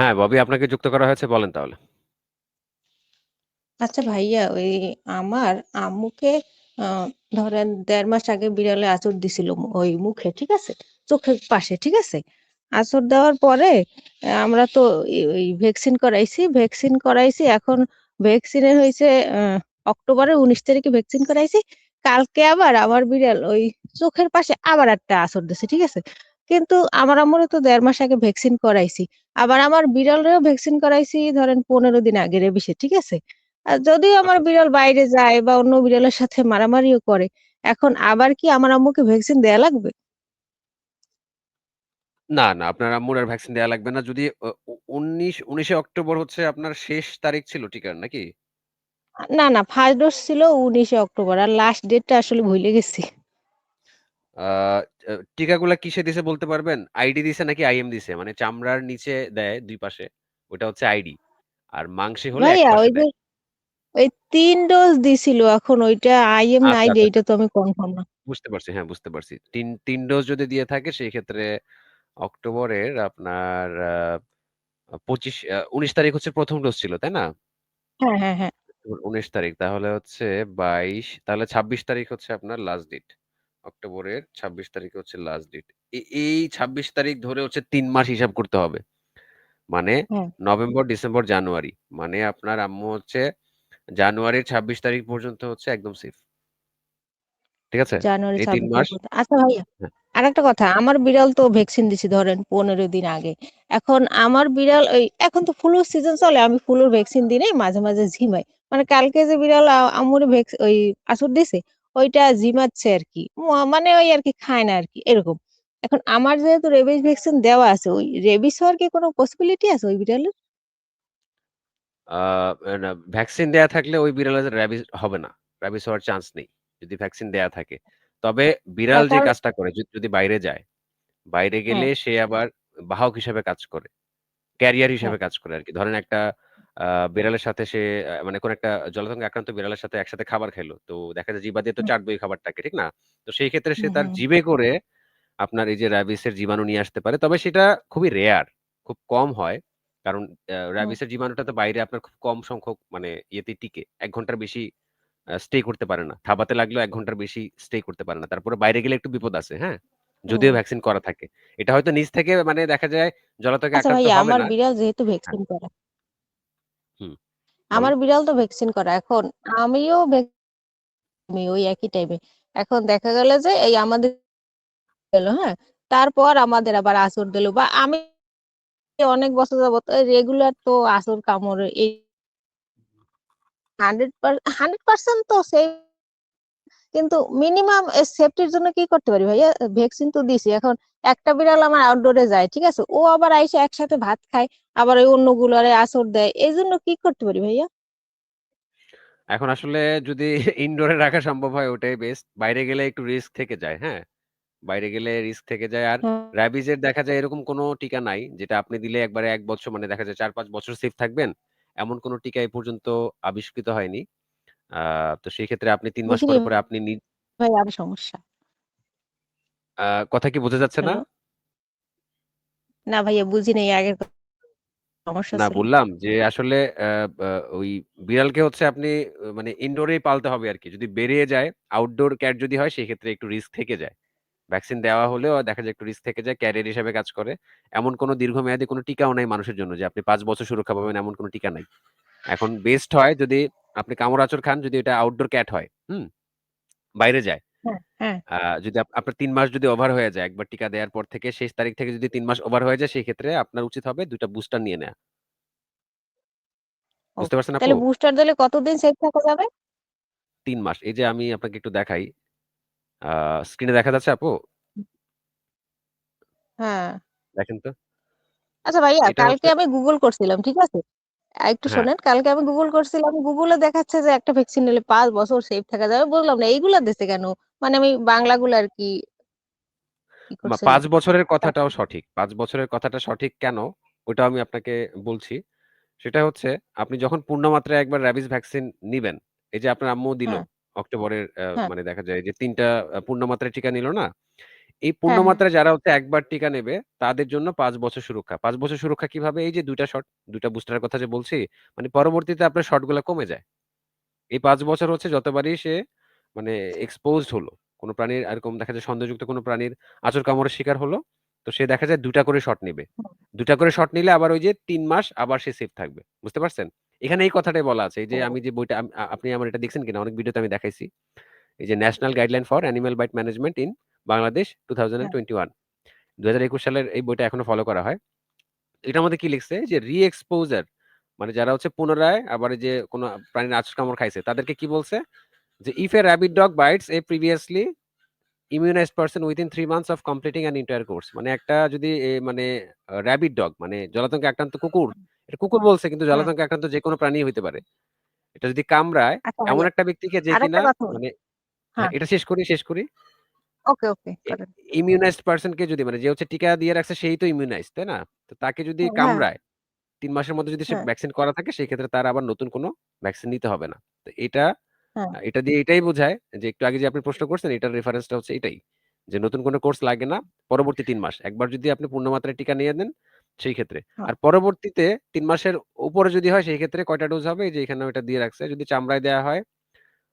হ্যাঁ, ববি আপনাকে যুক্ত করা হয়েছে বলেন তাহলে। আচ্ছা ভাইয়া ওই আমার আম্মুকে ধরেন ১.৫ মাস আগে বিড়ালে আঁচড় দিছিল ওই মুখে, ঠিক আছে? চোখের পাশে, ঠিক আছে? আঁচড় দেওয়ার পরে আমরা তো ভ্যাকসিন করাইছি। ভ্যাকসিন করাইছি এখন ভ্যাকসিনের হয়েছে অক্টোবরের ১৯ তারিখে ভ্যাকসিন করাইছি। কালকে আবার আমার বিড়াল ওই চোখের পাশে আবার একটা আঁচড় দিছে, ঠিক আছে? কিন্তু আমার আম্মুরও তো দেড় মাস আগে ভ্যাকসিন করাইছি। আবার আমার বিড়ালেরও ভ্যাকসিন করাইছি ধরেন ১৫ দিন আগে রেবিসে, ঠিক আছে? আ যদিও আমার আচ্ছা। বিড়াল বাইরে যায় বা অন্য বিড়ালের সাথে মারামারিও করে। এখন আবার কি আমার আম্মুকে ভ্যাকসিন দেয়া লাগবে? না, না আপনার আম্মুর আর ভ্যাকসিন দেয়া লাগবে না। যদি অ উ ১৯ ১৯ অক্টোবর হচ্ছে আপনার শেষ তারিখ ছিল টিকার নাকি? আ না, না ফার্স্ট ডোজ ছিল ১৯ এ অক্টোবর। আর লাস্ট ডেটটা আসলে ভুইলে গেছি। আ আ টিকাগুলা কিসে দিছে বলতে পারবেন? আইডি দিছে নাকি আইএম দিছে? মানে চামড়ার নিচে দেয় ২ পাশে। ওটা হচ্ছে আইডি। আর মাংসে হলে ১ ভাইয়া পাশে ওই যে দেয়। ওই ৩ ডোজ দিছিল। এখন ওইটা আইএম না আচ্ছা, আইডি আচ্ছা। এইটা তো আমি কনফার্ম না। বুঝতে পারছি। হ্যাঁ, বুঝতে পারছি। ৩ ৩ ডোজ যদি দিয়ে থাকে সেই ক্ষেত্রে অক্টোবরের আপনার আ আ ২৫ আ ১৯ তারিখ হচ্ছে ১ম ডোজ ছিল, তাই না? হ্যাঁ, হ্যাঁ, হ্যাঁ। ১৯ তারিখ তাহলে হচ্ছে ২২ তাহলে ২৬ তারিখ হচ্ছে আপনার লাস্ট ডেট। অক্টোবরের ২৬ তারিখ হচ্ছে লাস্ট ডেট। এ এই ২৬ তারিখ ধরে হচ্ছে ৩ মাস হিসাব করতে হবে। মানে হ্যাঁ। November, December, January. মানে আপনার আম্মু হচ্ছে জানুয়ারির ২৬ তারিখ পর্যন্ত হচ্ছে একদম সেফ। ঠিক আছে? জানুয়ারি এই ৩ ২৬ মাস তারিখ পর্যন্ত। আচ্ছা ভাইয়া, হ্যাঁ। আরেকটা কথা আমার বিড়াল তো ভ্যাকসিন দিছি ধরেন ১৫ দিন আগে। এখন আমার বিড়াল ওই এখন তো ফ্লুর সিজন চলে আমি ফ্লুর ভ্যাকসিন দিই নাই মাঝে, মাঝে ঝিমাই। মানে কালকে যে বিড়াল আ আম্মুরে ভ্যাকস ওই আঁচড় দিছে ওইটা জিমাচ্ছে আর কি মানে ওই আরকি খায় না আরকি এরকম। এখন আমার যেহেতু রেবিস ভ্যাকসিন দেওয়া আছে ওই রেবিস হওয়ার কি কোনো পসিবিলিটি আছে ওই বিড়ালের? ভ্যাকসিন দেয়া থাকলে ওই বিড়ালের র‍্যাবিস হবে না। র‍্যাবিস হওয়ার চান্স নেই। যদি ভ্যাকসিন দেয়া থাকে। তবে বিড়াল যে কাজটা করে যদি বাইরে যায়, বাইরে গেলে হ্যাঁ। সে আবার বাহক হিসেবে কাজ করে। ক্যারিয়ার হ্যাঁ। হিসেবে কাজ করে আরকি। ধরেন একটা আ বিড়ালের সাথে সে আ মানে কোন একটা জলাতঙ্কে আক্রান্ত বিড়ালের সাথে একসাথে খাবার খাইলো। তো দেখা যায় জিহ্বা দিয়ে তো হুম। চাটবে ওই খাবারটাকে, ঠিক না? তো সেই ক্ষেত্রে সে হুম, তার হুম। জিভে করে আপনার এই যে র‍্যাবিসের জীবাণু নিয়ে আসতে পারে। তবে সেটা খুবই রেয়ার, খুব কম হয়। কারণ হুম। র‍্যাবিসের জীবাণুটা তো বাইরে আপনার খুব কম সংখ্যক মানে ইয়েতে টিকে। এক ঘণ্টার বেশি স্টে করতে পারে না। থাবাতে লাগলেও এক ঘণ্টার বেশি স্টে করতে পারে না। তারপরে বাইরে গেলে একটু বিপদ আছে, হ্যাঁ? যদিও ভ্যাকসিন করা থাকে। এটা হয়তো নিজ থেকে মানে দেখা যায় জলাতঙ্কে আচ্ছা আক্রান্ত ভাইয়া হবে আমার না বিড়াল যেহেতু হ্যাঁ। ভ্যাকসিন করা হুম, আমার বিড়াল তো ভ্যাকসিন করা। এখন আমিও আমি ওই একই টাইমে। এখন দেখা গেল যে এই আমাদের গেল, হ্যাঁ? তারপর আমাদের আবার আসর দিল বা আমি অনেক বছর যাবত এ রেগুলার তো আসর কামড় এই 100 পার 100% তো সেফ কিন্তু মিনিমাম সেফটির জন্য কি করতে পারি ভাইয়া? ভ্যাকসিন তো দিছি। এখন একটা বিড়াল আমার আউটডোরে যায়, ঠিক আছে? ও আবার আইসে একসাথে ভাত খায়। আবার ওই অন্যগুলারে আঁচড় দেয়। এই জন্য কি করতে পারি ভাইয়া? এখন আসলে যদি ইনডোরে রাখা সম্ভব হয় ওটাই বেস্ট। বাইরে গেলে একটু রিস্ক থেকে যায়, হ্যাঁ? বাইরে গেলে রিস্ক থেকে যায়। আর হুম। র‍্যাবিসের দেখা যায় এরকম কোনো টিকা নাই যেটা আপনি দিলে একবারে এক বছর মানে দেখা যায় ৪-৫ বছর সেফ থাকবেন। এমন কোনো টিকা এ পর্যন্ত আবিষ্কৃত হয়নি। আ তো সেই ক্ষেত্রে আপনি ৩ মাস পরে, পরে আপনি নি ভাই আরও সমস্যা। আ কথা কি বোঝা যাচ্ছে না? হ্যালো? না ভাইয়া বুঝি নাই আগের ক সমস্যা না ছিল। বললাম যে আসলে বা ওই বিড়ালকে হচ্ছে আপনি অ মানে ইনডোরেই পালতে হবে আরকি। যদি বেরিয়ে যায়, আউটডোর ক্যাট যদি হয় সেক্ষেত্রে একটু রিস্ক থেকে যায়। ভ্যাকসিন দেওয়া হলেও দেখা যায় একটু রিস্ক থেকে যায়, ক্যারিয়ার হিসেবে কাজ করে। এমন কোনো দীর্ঘমেয়াদী কোনো টিকাও নাই মানুষের জন্য যে আপনি ৫ বছর সুরক্ষা পাবেন এমন কোনো টিকা নাই। এখন বেস্ট হয় যদি আপনি কামড়-আঁচড় খান যদি এটা আউটডোর ক্যাট হয়, হুম? বাইরে যায়। হ্যাঁ, হ্যাঁ। যদি আপ আপনার ৩ মাস যদি ওভার হয়ে যায়, একবার টিকা দেওয়ার পর থেকে শেষ তারিখ থেকে যদি তিন মাস ওভার হয়ে যায় সেক্ষেত্রে আপনার উচিত হবে ২ টা বুস্টার নিয়ে নেয়া। বুঝতে পারছেন আপু? তাহলে বুস্টার দিলে কতদিন সেফ থাকা যাবে? তিন মাস। এই যে আমি আপনাকে একটু দেখাই। স্ক্রিনে দেখা যাচ্ছে আপু? হ্যাঁ। দেখেন তো। আচ্ছা ভাইয়া কালকে আমি গুগল করছিলাম, ঠিক আছে? একটু হ্যাঁ। শোনেন, কালকে আমি গুগল করছিলাম। গুগলে দেখাচ্ছে যে একটা ভ্যাকসিন নিলে পাঁচ বছর সেফ থাকা যাবে। বললাম না এইগুলা দিছে কেন? মানে আমি বাংলাগুলো মা করছিলাম। ৫ বছরের কথাটাও সঠিক। পাঁচ বছরের কথাটা সঠিক কেন? ওটা আমি আপনাকে বলছি। সেটা হচ্ছে আপনি যখন পূর্ণ মাত্রায় একবার র‍্যাবিস ভ্যাকসিন নিবেন, এই যে আপনার আম্মু দিল হ্যাঁ। অক্টোবরের হ্যাঁ। মানে দেখা যায় যে ৩ টা আ পূর্ণ মাত্রায় টিকা নিল না? এই পূর্ণ হ্যাঁ, হ্যাঁ। মাত্রায় যারা হচ্ছে একবার টিকা নেবে তাদের জন্য ৫ বছর সুরক্ষা। ৫ বছর সুরক্ষা কীভাবে? এই যে ২ টা শট, ২ টা বুস্টারের কথা যে বলছি, মানে পরবর্তীতে আপনার শটগুলা কমে যায়। এই ৫ বছর হচ্ছে যতবারই সে মানে এক্সপোজড হলো, কোন প্রাণীর এরকম দেখা যায় সন্দেহযুক্ত কোন প্রাণীর আঁচড় কামড়ের শিকার হলো, তো সে দেখা যায় ২ টা করে শট নিবে। হুম। ২ টা করে শট নিলে আবার ওই যে ৩ মাস আবার সে সেফ থাকবে। বুঝতে পারছেন? এখানে এই কথাটাই বলা আছে। এই যে ও। আমি যে বইটা আম আ আপনি আমার এটা দেখছেন কিনা? অনেক ভিডিওতে আমি দেখাইছি। এই যে national guideline for animal bite management in Bangladesh হ্যাঁ। 2021 ২০২১ সালের এই বইটা এখনও ফলো করা হয়। এটার মধ্যে কি লিখছে? যে রি-এক্সপোজার মানে যারা হচ্ছে পুনরায় আবার যে কোন প্রাণীর আঁচড় কামড় খাইছে, তাদেরকে কি বলছে? যে if a rabid dog bites a previously immunized person within 3 months of completing an intercourse মানে একটা যদি মানে আ রাবিড ডগ মানে জলাতঙ্কে আক্রান্ত কুকুর, এটা কুকুর বলছে কিন্তু হুম। জলাতঙ্কে আক্রান্ত যেকোনো প্রাণী হইতে পারে। এটা যদি কামড়ায় আচ্ছা এমন একটা ব্যক্তিকে যে কিনা মানে হ্যাঁ, হ্যাঁ, এটা শেষ করি, শেষ করি। ওকে, ওকে এ করেন। কে যদি মানে যে হচ্ছে টিকা দিয়ে রাখছে সেই তো ইমিউনাইজড, তাই না? তো তাকে যদি হ্যাঁ, হ্যাঁ, কামড়ায় ৩ মাসের মধ্যে যদি সে হ্যাঁ, ভ্যাকসিন করা থাকে সেক্ষেত্রে তার আবার নতুন কোনো ভ্যাকসিন নিতে হবে না। তো এটা হ্যাঁ। আ এটা দিয়ে এটাই বোঝায় যে একটু আগে যে আপনি প্রশ্ন করছেন এটার রেফারেন্সটা হচ্ছে এটাই। যে নতুন কোনো কোর্স লাগে না পরবর্তী 3 মাস। একবার যদি আপনি পূর্ণ মাত্রায় টিকা নিয়ে নেন সেই ক্ষেত্রে। হ্যাঁ। আর পরবর্তীতে 3 মাসের উপরে যদি হয় সেই ক্ষেত্রে কয়টা ডোজ হবে? এই যে এখানে ওটা দিয়ে রাখছে। যদি চামড়ায় দেয়া হয়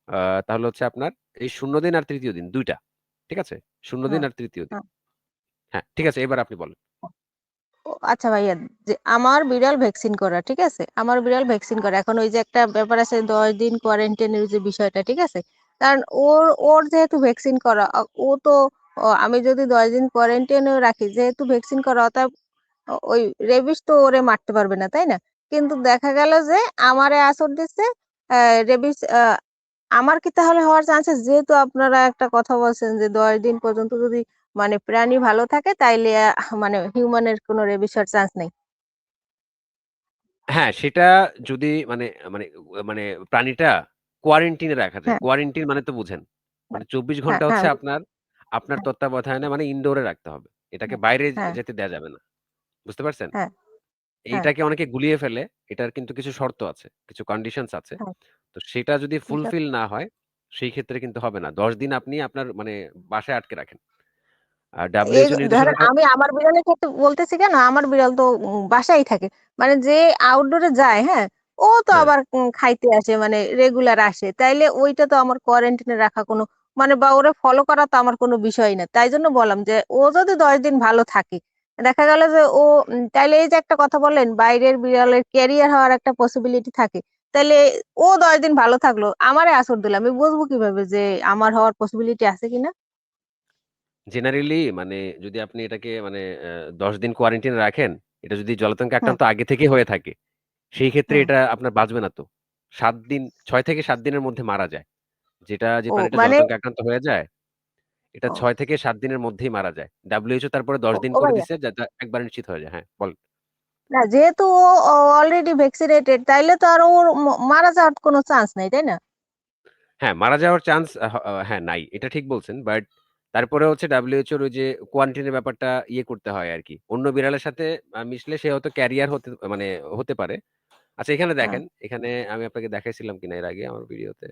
আ তাহলে হচ্ছে আপনার এই ০ দিন আর ৩য় দিন ২ টা। ঠিক আছে? ০ দিন হ্যাঁ, আর ৩য় দিন। হ্যাঁ। হ্যাঁ, ঠিক আছে এবার আপনি বলেন। ও আচ্ছা ভাইয়া যে আমার বিড়াল ভ্যাকসিন করা, ঠিক আছে? আমার বিড়াল ভ্যাকসিন করা। এখন ওই যে একটা ব্যাপার আছে ১০ দিন কোয়ারেন্টাইনের যে বিষয়টা, ঠিক আছে? কারণ ওর ওর যেহেতু ভ্যাকসিন করা আ ও তো অ আমি যদি ১০ দিন কোয়ারেন্টাইনেও রাখি যেহেতু ভ্যাকসিন করা অতএব ওই রেবিস তো ওরে মারতে পারবে না, তাই না? কিন্তু দেখা গেল যে আমারে আঁচড় দিচ্ছে অ্যা রেবিস আ আমার কি তাহলে হওয়ার চান্সেস যেহেতু আপনারা একটা কথা বলছেন যে ১০ দিন পর্যন্ত যদি মানে প্রাণী ভালো থাকে তাইলে মানে হিউম্যান এর কোনো রেবিস চান্স নেই। হ্যাঁ, সেটা যদি মানে মানে মানে প্রাণীটা কোয়ারেন্টিনে রাখা যায়। হ্যাঁ, কোয়ারেন্টাইন মানে তো বুঝেন। হ্যাঁ, মানে ২৪ হ্যাঁ, ঘণ্টা হ্যাঁ, হচ্ছে আপনার, আপনার হ্যাঁ, তত্ত্বাবধানে মানে ইনডোরে রাখতে হবে। এটাকে হ্যাঁ, বাইরে হ্যাঁ, যেতে দেয়া যাবে না। বুঝতে পারছেন? হ্যাঁ, হ্যাঁ, এইটাকে অনেকে গুলিয়ে ফেলে। এটার কিন্তু কিছু শর্ত আছে। কিছু কন্ডিশনস আছে। হ্যাঁ, তো সেটা যদি ফুলফিল না হয়, সেই ক্ষেত্রে কিন্তু হবে না। ১০ দিন আপনি আপনার মানে বাসায় আটকে রাখেন। আর এই WHO ধরেন নির্দেশনাটা আমি আমার বিড়ালের ক্ষেত্রে বলতেছি কেন, আমার বিড়াল তো উম বাসায় থাকে। মানে যে আউটডোরে যায়, হ্যাঁ? ও তো হ্যাঁ, আবার উম খাইতে আসে মানে রেগুলার আসে। তাইলে ওইটা তো আমার কোয়ারেন্টাইন এ রাখা কোনো মানে বা ওরে ফলো করা তো আমার কোনো বিষয় না। তাই জন্য বললাম যে ও যদি ১০ দিন ভালো থাকে, দেখা গেল যে ও উম তাইলে এই যে একটা কথা বললেন বাইরের বিড়ালের ক্যারিয়ার হওয়ার একটা পসিবিলিটি থাকে। তাইলে ও ১০ দিন ভালো থাকল, আমারে আঁচড় দিল। আমি বুঝব কীভাবে যে আমার হওয়ার পসিবিলিটি আছে কিনা? জেনারেলি মানে যদি আপনি এটাকে মানে ১০ দিন কোয়ারেন্টাইন এ রাখেন, এটা যদি জলাতঙ্কে আক্রান্ত আগে থেকে হয়ে থাকে সেই ক্ষেত্রে এটা আপনার বাঁচবে না তো। সাত দিন ছয় থেকে সাত দিনের মধ্যে মারা যায়। যেটা যে প্রাণীটা মানে জলাতঙ্কে আক্রান্ত হয়ে যায়, এটা ছয় থেকে সাত দিনের মধ্যেই মারা যায়। WHO তারপরে দশ দিন করে যাতে একবারে নিশ্চিত হয়ে যায়। হ্যাঁ, বলেন। না যেহেতু ও অলরেডি ভ্যাকসিনেটেড তাইলে তো আর ওর মারা যাওয়ার কোনো চান্স নাই, তাই না? হ্যাঁ, মারা যাওয়ার চান্স হ্যাঁ, নাই। এটা ঠিক বলছেন। বাট তারপরে হচ্ছে WHO র ওই যে কোয়ারেন্টাইন এর ব্যাপারটা ইয়ে করতে হয় আরকি। অন্য বিড়ালের সাথে মিশলে সে হয়তো ক্যারিয়ার হতে মানে হতে পারে। আচ্ছা এখানে হ্যাঁ, দেখেন, এখানে আমি আপনাকে দেখাইছিলাম কিনা এর আগে আমার ভিডিওতে।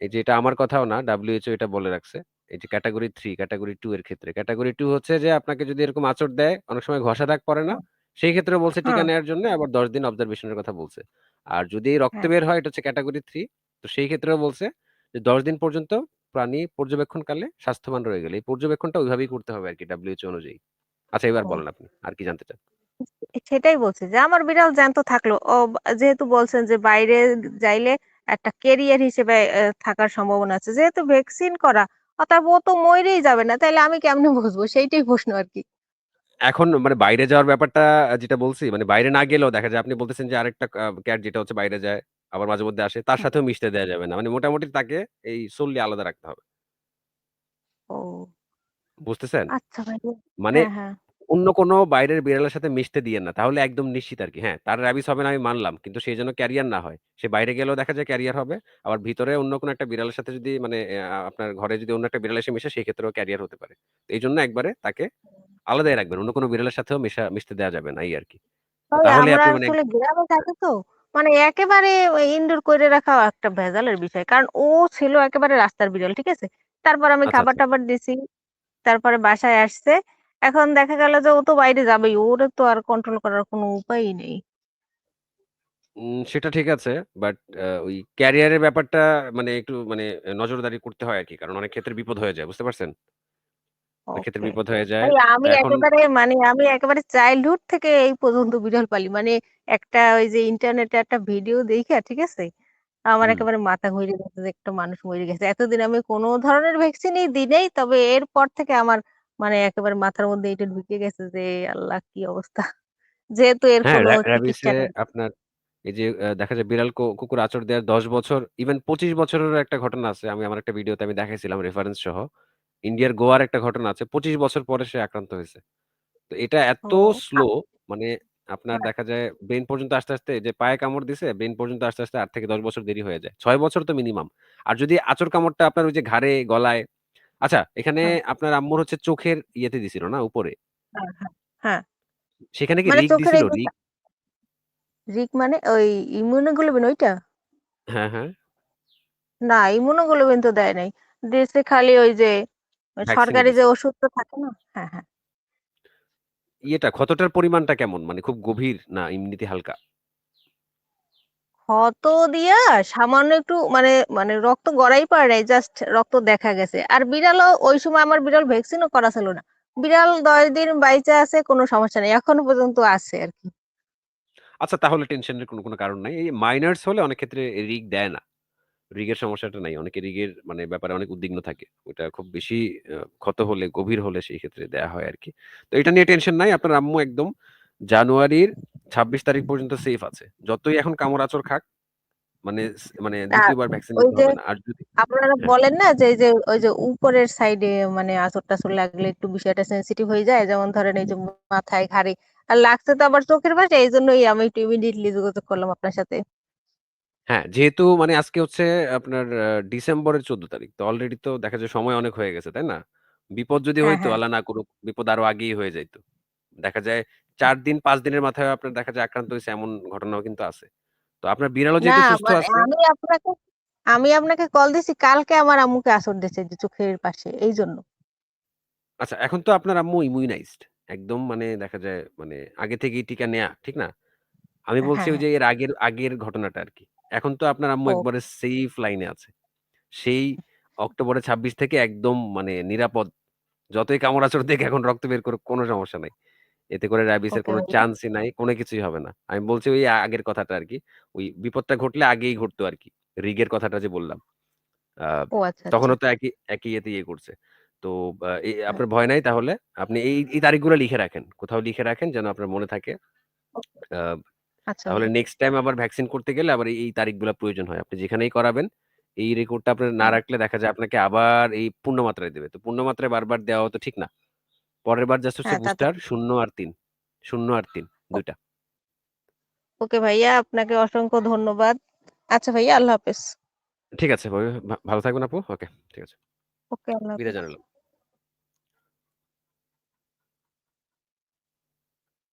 এই যে এটা আমার কথাও না, WHO এটা বলে রাখছে। এই যে ক্যাটাগরি থ্রি ক্যাটাগরি টু এর ক্ষেত্রে। ক্যাটাগরি টু হচ্ছে যে আপনাকে যদি এরকম আচর দেয়, অনেক সময় ঘষা দাগ পড়ে না? সেই ক্ষেত্রে বলছে টিকা হুম, নেয়ার জন্য আবার ১০ দিন অবজারভেশন এর কথা বলছে। আর যদি রক্তে হ্যাঁ, বের হয় এটা হচ্ছে ক্যাটাগরি থ্রি তো সেই ক্ষেত্রেও বলছে যে ১০ দিন পর্যন্ত প্রাণী পর্যবেক্ষণকালে স্বাস্থ্যবান রয়ে গেলে। এই পর্যবেক্ষণটা ওইভাবেই করতে হবে আরকি WHO অনুযায়ী। আচ্ছা এবার বলেন আপনি। আর কি জানতে চান? সেটাই বলছি যে আমার বিড়াল জ্যান্ত থাকল। ও যেহেতু বলছেন যে বাইরে যাইলে একটা ক্যারিয়ার হিসেবে থাকার সম্ভাবনা আছে। যেহেতু ভ্যাকসিন করা অতএব ও তো মইরেই যাবে না। তাইলে আমি কেমনে বুঝব? সেইটাই প্রশ্ন আরকি। এখন মানে বাইরে যাওয়ার ব্যাপারটা যেটা বলছি, মানে বাইরে না গেলেও দেখা যায় আপনি বলতেছেন যে আরেকটা আ ক্যাট যেটা হচ্ছে বাইরে যায়, আবার মাঝেমধ্যে আসে। তার সাথেও মিশতে দেয়া যাবে না। মানে মোটামুটি তাকে এই solely আলাদা রাখতে হবে। ও বুঝতেছেন? আচ্ছা ভাইয়া। মানে হ্যাঁ, হ্যাঁ। অন্য কোনো বাইরের বিড়ালের সাথে মিশতে দিয়েন না। তাহলে একদম নিশ্চিত আরকি। হ্যাঁ, তার rabies হবে না আমি মানলাম। কিন্তু সে যেন ক্যারিয়ার না হয়। সে বাইরে গেলেও দেখা যায় ক্যারিয়ার হবে। আবার ভিতরে অন্য কোনো একটা বিড়ালের সাথে যদি মানে আপনার ঘরে যদি অন্য একটা বিড়াল এসে মিশে সেক্ষেত্রেও ক্যারিয়ার হতে পারে। এইজন্য একবারে তাকে আলাদাই রাখবেন। অন্য কোনো বিড়ালের সাথেও মেশা মিশতে দেয়া যাবে না এই আরকি। তো ভাই তাহলে আপনি মানে গ্রামে থাকি তো মানে একেবারে ইনডোর করে রাখা একটা ভেজালের বিষয়। কারণ ও ছিল একেবারে রাস্তার বিড়াল, ঠিক আছে? তারপর আমি আচ্ছা, আচ্ছা। খাবার-টাবার দিছি। তারপরে বাসায় আসছে। এখন দেখা গেল যে ও তো বাইরে যাবেই। ওরে তো আর কন্ট্রোল করার কোনো উপায়ই নেই। সেটা ঠিক আছে। বাট ওই ক্যারিয়ারের ব্যাপারটা মানে একটু মানে নজরদারি করতে হয় আরকি। কারণ অনেক ক্ষেত্রে বিপদ হয়ে যায়। বুঝতে পারছেন? ক্ষেত্রে বিপদ হয়ে যায়। আমি একেবারে মানে আমি একেবারে চাইল্ডহুড থেকে এই পর্যন্ত বিড়াল পালি। মানে একটা ওই যে ইন্টারনেটে একটা ভিডিও দেইখা, ঠিক আছে? আমার একেবারে মাথা ঘুরে গেছে যে একটা মানুষ মরে গেছে। এতদিন আমি কোন ধরনের ভ্যাকসিনই দিই নাই। তবে এরপর থেকে আমার মানে একেবারে মাথার মধ্যে এটা ঢুকে গেছে যে আল্লাহ কি অবস্থা। যেহেতু এর হ্যাঁ, কোনো চিকিৎসা র‍্যাবিসে নেই। আপনার এই যে দেখা যায় বিড়াল কু কুকুর আচর দেওয়ার ১০ বছর ইভেন ২৫ বছরেরও একটা ঘটনা আছে। আমি আমার একটা ভিডিওতে আমি দেখাইছিলাম রেফারেন্স সহ। ইন্ডিয়ার গোয়ার একটা ঘটনা আছে। ২৫ বছর পরে সে আক্রান্ত হয়েছে। তো এটা এত ও আ স্লো মানে আপনার হ্যাঁ। দেখা যায় ব্রেইন পর্যন্ত আসতে, আসতে যে পায়ে কামড় দিছে, ব্রেইন পর্যন্ত আসতে, আসতে ৮ থেকে ১০ বছর দেরি হয়ে যায়। ৬ বছর তো মিনিমাম। আর যদি আঁচড় কামড়টা আপনার ওই যে ঘাড়ে, গলায় আচ্ছা এখানে হ্যাঁ। আপনার আম্মুর হচ্ছে চোখের ইয়েতে দিছিল না উপরে? হ্যাঁ, হ্যাঁ, হ্যাঁ। সেখানে কি মানে রিগ চোখের দিছিল? এই যে রিগ? সা রিক মানে ওই ইমিউনোগ্লোবিন ওইটা? হ্যাঁ, হ্যাঁ। না, ইমিউনোগ্লোবিন তো দেয় নাই। দিয়েছে খালি ওই যে সরকারি যে দিছে। ওষুধটা থাকে না? হ্যাঁ, হ্যাঁ। ইয়েটা ক্ষতটার পরিমাণটা কেমন? মানে খুব গভীর না এমনিতে হালকা? ক্ষত দিয়া সামান্য একটু মানে মানে রক্ত গড়াই পারে নাই। জাস্ট রক্ত দেখা গেছে। আর বিড়ালও ওই সময় আমার বিড়াল ভ্যাকসিনও করা ছিল না। বিড়াল ১০ দিন বাইচা আছে কোনো সমস্যা নেই। এখনও পর্যন্ত আছে আর কি আচ্ছা তাহলে টেনশনের কোনো, কোনো কারণ নাই। এই মাইনার্স হলে অনেক ক্ষেত্রে রিগ দেয় না। রিগের সমস্যাটা নাই। অনেকে রিগের মানে ব্যাপারে অনেক উদ্বিগ্ন থাকে। ওইটা খুব বেশি ক্ষত হলে, গভীর হলে সেই ক্ষেত্রে দেয়া হয় আরকি। তো এটা নিয়ে টেনশন নাই। আপনার আম্মু একদম জানুয়ারির ২৬ তারিখ পর্যন্ত সেফ আছে। যতই এখন কামড়-আঁচড় খাক মানে স মানে আ ২য় বার ভ্যাকসিন ওই নিতে যে হবে না। আর যদি আপনারা হ্যাঁ। বলেন না যে এই যে ওই যে উপরের সাইডে মানে আঁচড়-টাচড় লাগলে একটু বিষয়টা সেনসিটিভ হয়ে যায়। যেমন ধরেন এই যে মাথায়, ঘাড়ে। আর লাগছে তো আবার চোখের পাশে। এইজন্যই আমি একটু ইমিডিয়েটলি যোগাযোগ করলাম আপনার সাথে। হ্যাঁ, যেহেতু মানে আজকে হচ্ছে আপনার আ ডিসেম্বরের ১৪ তারিখ। তো অলরেডি তো দেখা যায় সময় অনেক হয়ে গেছে, তাই না? বিপদ যদি হ্যাঁ, হইতো, হ্যাঁ। আল্লাহ না করুক, বিপদ আরও আগেই হয়ে যাইত। দেখা যায় ৪ দিন ৫ দিনের মাথায় আপনার দেখা যায় আক্রান্ত হইছে এমন ঘটনাও কিন্তু আছে। তো আপনার বিড়ালও না যেহেতু সুস্থ মানে আছে আমি আপনাকে আমি আপনাকে কল দিছি কালকে আমার আম্মুকে আঁচড় দিছে যে চোখের পাশে এইজন্য। আচ্ছা এখন তো আপনার আম্মু ইমিউনাইজড। একদম মানে দেখা যায় মানে আগে থেকেই টিকা নেয়া, ঠিক না? আমি হ্যাঁ, বলছি ওই হ্যাঁ। যে এর আগের, আগের ঘটনাটা আরকি। এখন তো আপনার আম্মু ও একবারে সেফ লাইনে আছে। সেই অক্টোবরের ২৬ থেকে একদম মানে নিরাপদ। যতই কামড়-আঁচড় দিক এখন রক্ত বের করুক কোনো সমস্যা নাই। এতে করে র‍্যাবিসের ওকে কোনো চান্সই নাই। কোনো কিছুই হবে না। আমি বলছি ওই আগের কথাটা আরকি। ওই বিপদটা ঘটলে আগেই ঘটতো আরকি। রিগের কথাটা যে বললাম। আ ও আচ্ছা, আচ্ছা। তখনও তো একই, একই ইয়েতে ইয়ে করছে। তো আ এ হ্যাঁ। আপনার ভয় নাই তাহলে? আপনি এই, এই তারিখগুলো লিখে রাখেন। কোথাও লিখে রাখেন যেন আপনার মনে থাকে। ওকে। আ আচ্ছা তাহলে নেক্সট টাইম আবার ভ্যাকসিন করতে গেলে আবার এই তারিখগুলা প্রয়োজন হয়। আপনি যেখানেই করাবেন, এই রেকর্ডটা আপনার না হ্যাঁ। রাখলে দেখা যায় আপনাকে আবার এই পূর্ণ মাত্রায় দিবে। তো পূর্ণ মাত্রায় বারবার দেওয়া তো ঠিক না। পরের বার জাস্ট হচ্ছে হ্যাঁ, তা তো বুস্টার ঠিক। ০ আর ৩। ০ আর তিন দুইটা ওকে ভাইয়া আপনাকে অসংখ্য ধন্যবাদ। আচ্ছা ভাইয়া আল্লাহ হাফেজ। ঠিক আছে ভালো থাকবেন আপু। ওকে, ঠিক আছে। ওকে আল্লাহ বিদায় হাফেজ। জানালাম।